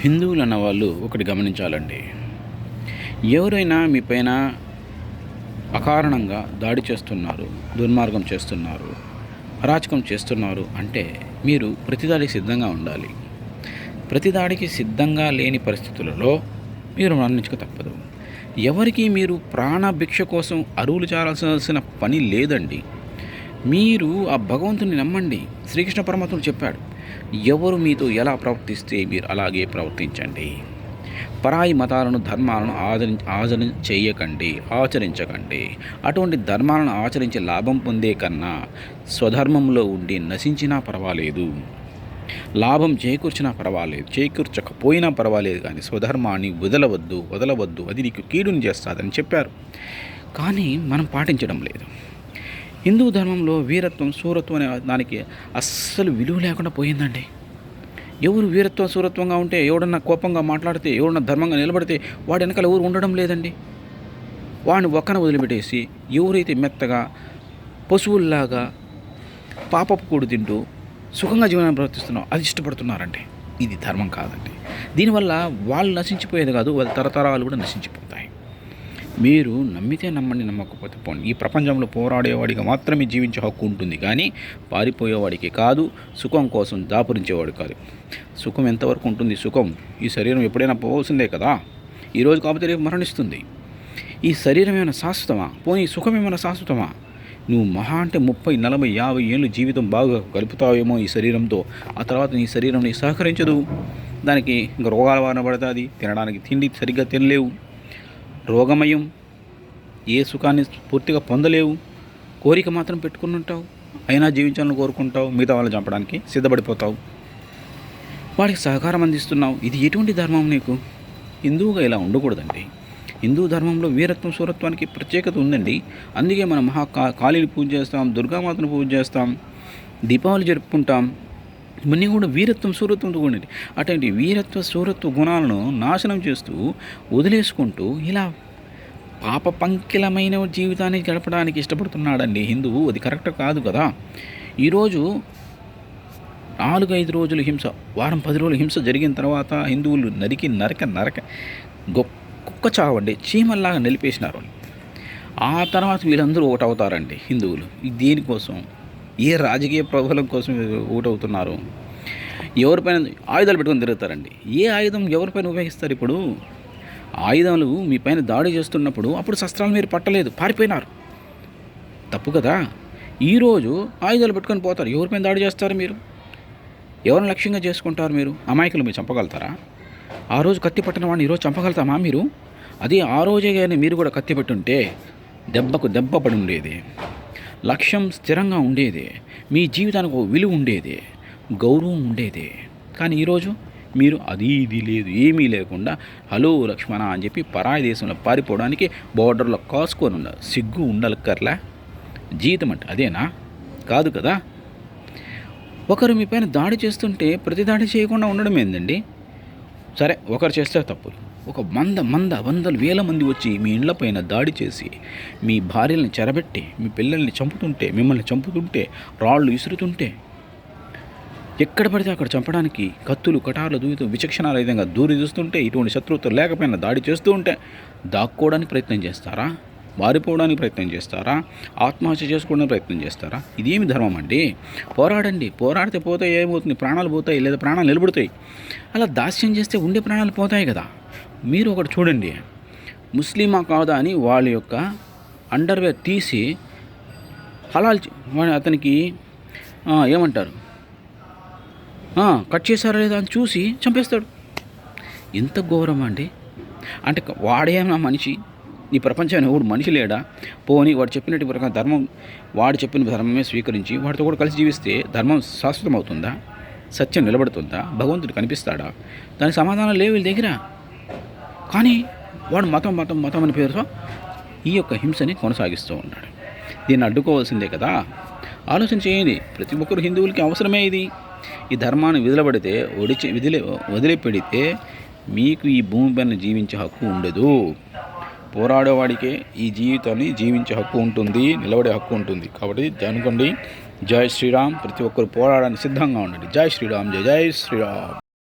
హిందువులు అన్నవాళ్ళు ఒకటి గమనించాలండి. ఎవరైనా మీ పైన అకారణంగా దాడి చేస్తున్నారు దుర్మార్గం చేస్తున్నారు అరాచకం చేస్తున్నారు అంటే మీరు ప్రతిదాడికి సిద్ధంగా ఉండాలి. ప్రతిదాడికి సిద్ధంగా లేని పరిస్థితులలో మీరు మరణించక తప్పదు. ఎవరికి మీరు ప్రాణభిక్ష కోసం అరువులు చాలాల్సిన పని లేదండి. మీరు ఆ భగవంతుని నమ్మండి. శ్రీకృష్ణ పరమాత్ముడు చెప్పాడు ఎవరు మీతో ఎలా ప్రవర్తిస్తే మీరు అలాగే ప్రవర్తించండి. పరాయి మతాలను ధర్మాలను ఆచరి ఆచరణ చేయకండి ఆచరించకండి. అటువంటి ధర్మాలను ఆచరించి లాభం పొందే కన్నా స్వధర్మంలో ఉండి నశించినా పర్వాలేదు. లాభం చేకూర్చినా పర్వాలేదు చేకూర్చకపోయినా పర్వాలేదు కానీ స్వధర్మాన్ని వదలవద్దు వదలవద్దు అది నీకు కీడుని చేస్తుందని చెప్పారు. కానీ మనం పాటించడం లేదు. హిందూ ధర్మంలో వీరత్వం సూరత్వం అనే దానికి అస్సలు విలువ లేకుండా పోయిందండి. ఎవరు వీరత్వం సూరత్వంగా ఉంటే ఎవడన్నా కోపంగా మాట్లాడితే ఎవడన్నా ధర్మంగా నిలబడితే వాడి వెనకాల ఎవరు ఉండడం లేదండి. వాడిని ఒక్కన వదిలిపెట్టేసి ఎవరైతే మెత్తగా పశువుల్లాగా పాపపు కూడు తింటూ సుఖంగా జీవనం ప్రవర్తిస్తున్నారో అది ఇష్టపడుతున్నారండి. ఇది ధర్మం కాదండి. దీనివల్ల వాళ్ళు నశించిపోయేది కాదు వాళ్ళ తరతరాలు కూడా నశించిపోతాయి. మీరు నమ్మితే నమ్మండి నమ్మకపోతే పోండి. ఈ ప్రపంచంలో పోరాడేవాడికి మాత్రమే జీవించే హక్కు ఉంటుంది కానీ పారిపోయేవాడికి కాదు సుఖం కోసం దాపురించేవాడు కాదు. సుఖం ఎంతవరకు ఉంటుంది? సుఖం ఈ శరీరం ఎప్పుడైనా పోవాల్సిందే కదా? ఈరోజు కాకపోతే రేపు మరణిస్తుంది. ఈ శరీరం ఏమైనా శాశ్వతమా? పోనీ సుఖం ఏమైనా శాశ్వతమా? నువ్వు మహా అంటే ముప్పై నలభై యాభై ఏళ్ళు జీవితం బాగా గడుపుతావేమో ఈ శరీరంతో. ఆ తర్వాత నీ శరీరం నీ సహకరించదు. దానికి ఇంకా రోగాల వాన పడుతుంది. తినడానికి తిండి సరిగ్గా తినలేవు. రోగమయం. ఏ సుఖాన్ని పూర్తిగా పొందలేవు. కోరిక మాత్రం పెట్టుకుని ఉంటావు అయినా జీవించాలని కోరుకుంటావు. మిగతా వాళ్ళని చంపడానికి సిద్ధపడిపోతావు. వాడికి సహకారం అందిస్తున్నావు. ఇది ఎటువంటి ధర్మం నీకు? హిందువుగా ఇలా ఉండకూడదండి. హిందూ ధర్మంలో వీరత్వం సూరత్వానికి ప్రత్యేకత ఉందండి. అందుకే మనం మహా కాళీని పూజ చేస్తాం దుర్గామాతను పూజ చేస్తాం దీపావళి జరుపుకుంటాం. ఇవన్నీ కూడా వీరత్వం సూరత్వంతో కూడింది అటువంటి వీరత్వ సూరత్వ గుణాలను నాశనం చేస్తూ వదిలేసుకుంటూ ఇలా పాప పంకిలమైన జీవితాన్ని గడపడానికి ఇష్టపడుతున్నాడండి హిందువు. అది కరెక్ట్ కాదు కదా. ఈరోజు నాలుగు ఐదు రోజులు హింస వారం పది రోజులు హింస జరిగిన తర్వాత హిందువులు నరికి నరక నరక గొక్క కుక్క చావండి చీమల్లాగా నిలిపేసినారు. ఆ తర్వాత వీళ్ళందరూ ఒకటవుతారండి హిందువులు. దేనికోసం ఏ రాజకీయ ప్రబలం కోసం ఓటవుతున్నారు ఎవరిపైన ఆయుధాలు పెట్టుకొని తిరుగుతారండి? ఏ ఆయుధం ఎవరిపైన ఉపయోగిస్తారు ఇప్పుడు? ఆయుధాలు మీ పైన దాడి చేస్తున్నప్పుడు అప్పుడు శస్త్రాలు మీరు పట్టలేదు పారిపోయినారు. తప్పు కదా? ఈరోజు ఆయుధాలు పెట్టుకొని పోతారు ఎవరిపైన దాడి చేస్తారు మీరు? ఎవరిని లక్ష్యంగా చేసుకుంటారు మీరు? అమాయకులు మీరు చంపగలుగుతారా? ఆ రోజు కత్తి పట్టిన వాడిని ఈరోజు చంపగలుగుతామా మీరు? అది ఆ రోజే కానీ మీరు కూడా కత్తి పెట్టుంటే దెబ్బకు దెబ్బ పడి ఉండేది. లక్ష్యం స్థిరంగా ఉండేది. మీ జీవితానికి ఒక విలువ ఉండేది. గౌరవం ఉండేది. కానీ ఈరోజు మీరు అది ఇది లేదు ఏమీ లేకుండా హలో లక్ష్మణ అని చెప్పి పరాయి దేశంలో పారిపోవడానికి బోర్డర్లో కాసుకొని ఉన్నారు సిగ్గు ఉండలక్కర్లా జీవితం అంటే అదేనా? కాదు కదా? ఒకరు మీ పైన దాడి చేస్తుంటే ప్రతి దాడి చేయకుండా ఉండడం ఏందండి? సరే ఒకరు చేస్తే తప్పులు. ఒక మంద మంద వందల వేల మంది వచ్చి మీ ఇండ్ల పైన దాడి చేసి మీ భార్యల్ని చెరబెట్టి మీ పిల్లల్ని చంపుతుంటే మిమ్మల్ని చంపుతుంటే రాళ్ళు విసురుతుంటే ఎక్కడ పడితే అక్కడ చంపడానికి కత్తులు కటార్లు దూతూ విచక్షణారహితంగా దూరి చూస్తుంటే ఇటువంటి శత్రువుతో లేకపోయినా దాడి చేస్తూ ఉంటే దాక్కోవడానికి ప్రయత్నం చేస్తారా? మారిపోవడానికి ప్రయత్నం చేస్తారా? ఆత్మహత్య చేసుకోవడానికి ప్రయత్నం చేస్తారా? ఇదేమి ధర్మం అండి? పోరాడండి. పోరాడితే పోతే ఏమవుతుంది? ప్రాణాలు పోతాయి లేదా ప్రాణాలు నిలబడతాయి. అలా దాస్యం చేస్తే ఉండే ప్రాణాలు పోతాయి కదా. మీరు ఒకటి చూడండి. ముస్లిమా కాదా అని వాళ్ళ యొక్క అండర్వేర్ తీసి హలాల్ అతనికి ఏమంటారు? కట్ చేశారా లేదా అని చూసి చంపేస్తాడు. ఎంత ఘోరం అండి. అంటే వాడేమన్నా మనిషి ఈ ప్రపంచాన్ని ఎవడు మనిషి లేడా? పోని వాడు చెప్పినట్టు ప్రకారం ధర్మం వాడు చెప్పిన ధర్మమే స్వీకరించి వాడితో కూడా కలిసి జీవిస్తే ధర్మం శాశ్వతం అవుతుందా సత్యం నిలబడుతుందా? భగవంతుడు కనిపిస్తాడా? దానికి సమాధానం లేవు వీళ్ళ దగ్గర. కానీ వాడు మతం మతం మతం అని పేరుతో ఈ యొక్క హింసని కొనసాగిస్తూ ఉన్నాడు దీన్ని అడ్డుకోవాల్సిందే కదా. ఆలోచన చేయండి ప్రతి ఒక్కరు హిందువులకి అవసరమే ఇది. ఈ ధర్మాన్ని విధులబడితే ఒడిచి విదిలే వదిలిపెడితే మీకు ఈ భూమిపైన జీవించే హక్కు ఉండదు. పోరాడేవాడికే ఈ జీవితాన్ని జీవించే హక్కు ఉంటుంది నిలబడే హక్కు ఉంటుంది. కాబట్టి అనుకోండి జై శ్రీరామ్. ప్రతి ఒక్కరు పోరాడడానికి సిద్ధంగా ఉండండి. జై శ్రీరామ్. జై జై శ్రీరామ్.